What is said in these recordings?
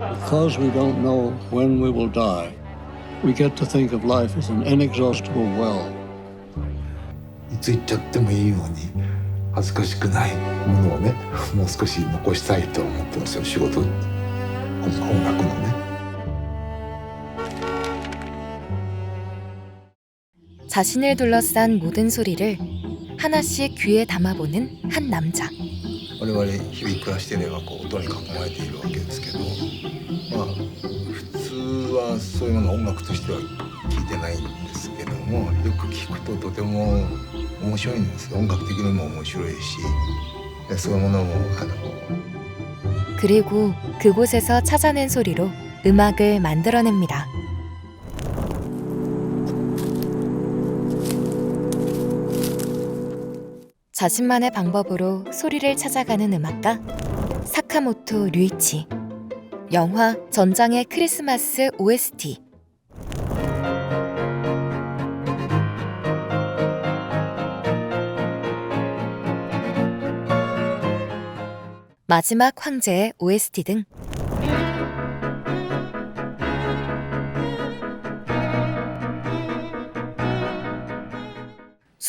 Because we don't know when we will die, we get to think of life as an inexhaustible well. いつ行っちゃってもいいように恥ずかしくないものをねもう少し残したいと思ってますよ仕事音音楽のね 자신을 둘러싼 모든 소리를 하나씩 귀에 담아보는 한 남자. 我々日々暮らしていればこう音に囲まれているわけですけどまあ普通はそういうものを音楽としては聞いてないんですけどもよく聞くととても面白いんです音楽的にも面白いしでそういうものもあの 그리고 그곳에서 찾아낸 소리로 음악을 만들어냅니다. 자신만의 방법으로 소리를 찾아가는 음악가 사카모토 류이치. 영화 전장의 크리스마스 OST. 마지막 황제의 OST 등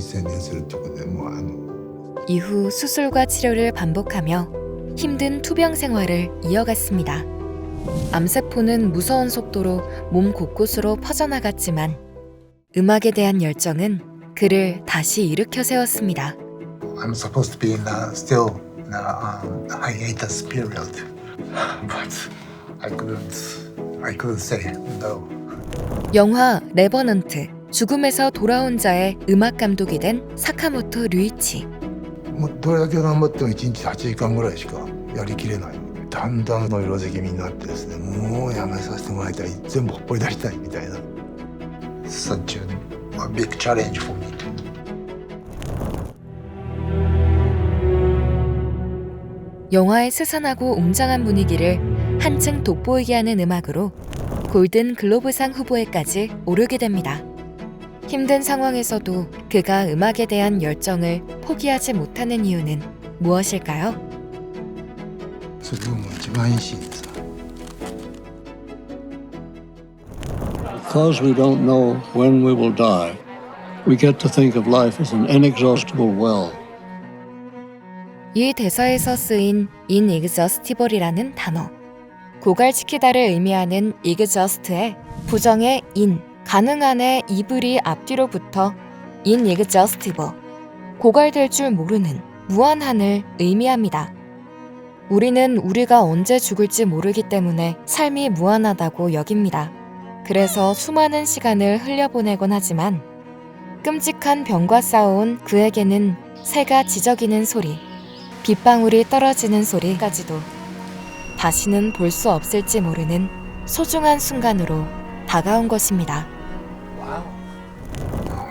이세넷을 두고 내모함. 이후 수술과 치료를 반복하며 힘든 투병 생활을 이어갔습니다. 암세포는 무서운 속도로 몸 곳곳으로 퍼져나갔지만 음악에 대한 열정은 그를 다시 일으켜 세웠습니다. I'm supposed to be in a, still in a um, hiatus period, but I couldn't. I couldn't say no. 영화 레버넌트 죽음에서 돌아온 자의 음악 감독이 된 사카모토 류이치. もうどれだけ頑張っても1日8時間ぐらいしかやりきれないだんだんの色づきみになってですねもうやめさせてもらいたい全部ほっぽり出したいみたいな Such a, a big challenge for me to 영화의 스산하고 웅장한 분위기를 한층 돋보이게 하는 음악으로 골든 글로브상 후보에까지 오르게 됩니다. 힘든 상황에서도 그가 음악에 대한 열정을 포기하지 못하는 이유는 무엇일까요? それがもう一番いいシーンですわ Because we don't know when we will die, we get to think of life as an inexhaustible well. 이 대사에서 쓰인 inexhaustible이라는 단어. 고갈시키다를 의미하는 exhaust의 부정의 in, 가능한의 이불이 앞뒤로 붙어 inexhaustible, 고갈될 줄 모르는, 무한한을 의미합니다. 우리는 우리가 언제 죽을지 모르기 때문에 삶이 무한하다고 여깁니다. 그래서 수많은 시간을 흘려보내곤 하지만 끔찍한 병과 싸워온 그에게는 새가 지저귀는 소리, 빗방울이 떨어지는 소리까지도 다시는 볼 수 없을지 모르는 소중한 순간으로 다가온 것입니다.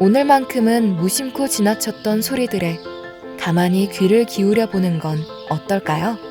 오늘만큼은 무심코 지나쳤던 소리들에 가만히 귀를 기울여 보는 건 어떨까요?